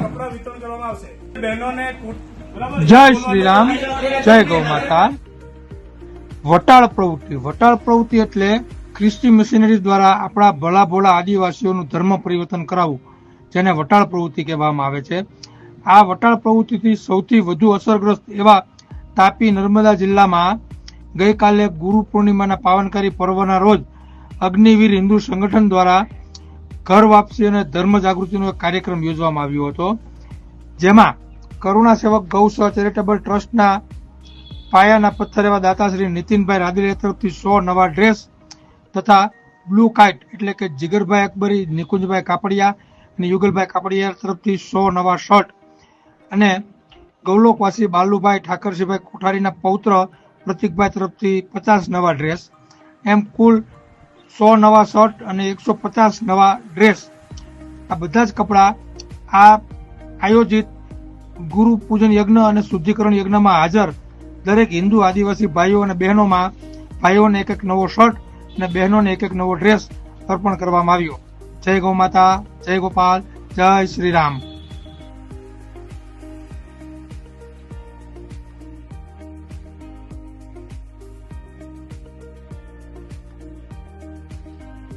કપડા વિતરણ કરવામાં આવશે. બહેનોને જય શ્રી રામ જય ગૌ માતા. વટાળ પ્રવૃત્તિ. વટાળ પ્રવૃત્તિ એટલે ખ્રિસ્તી મિશનરી દ્વારા આપણા ભલા ભોળા આદિવાસીઓનું ધર્મ પરિવર્તન કરાવવું, જેને વટાળ પ્રવૃત્તિ કહેવામાં આવે છે. આ વટાળ પ્રવૃત્તિથી સૌથી વધુ અસરગ્રસ્ત એવા તાપી નર્મદા જિલ્લામાં ગઈકાલે ગુરુ પૂર્ણિમાના પાવનકારી પર્વના રોજ અગ્નિવીર હિન્દુ સંગઠન દ્વારા ઘર વાપસી અને ધર્મ જાગૃતિનો એક કાર્યક્રમ યોજવામાં આવ્યો હતો, જેમાં કરુણા સેવક ગૌસેવા ચેરિટેબલ ટ્રસ્ટના પાયાના પથ્થર એવા દાતાશ્રી નીતિનભાઈ રાદડિયા તરફથી સો નવા ડ્રેસ તથા બ્લુ કાઇટ એટલે કે જીગરભાઈ અકબરી, નિકુંજભાઈ કાપડિયા અને યુગલભાઈ કાપડિયા તરફથી સો નવા શર્ટ. અને ગૌલોકવાસી બાલુભાઈ ઠાકરસિંહભાઈ કોઠારીના પૌત્ર પ્રતિકભાઈ તરફથી પચાસ નવા ડ્રેસ. એમ કુલ સો નવા શર્ટ અને એકસો પચાસ નવા ડ્રેસ. આ બધા જ કપડાં આ આયોજિત ગુરુ પૂજન યજ્ઞ અને શુદ્ધિકરણ યજ્ઞમાં હાજર દરેક હિન્દુ આદિવાસી ભાઈઓ અને બહેનોમાં ભાઈઓને એક એક નવો શર્ટ અને બહેનોને એક એક નવો ડ્રેસ અર્પણ કરવામાં આવ્યો. જય ગૌ માતા, જય ગોપાલ, જય શ્રી રામ.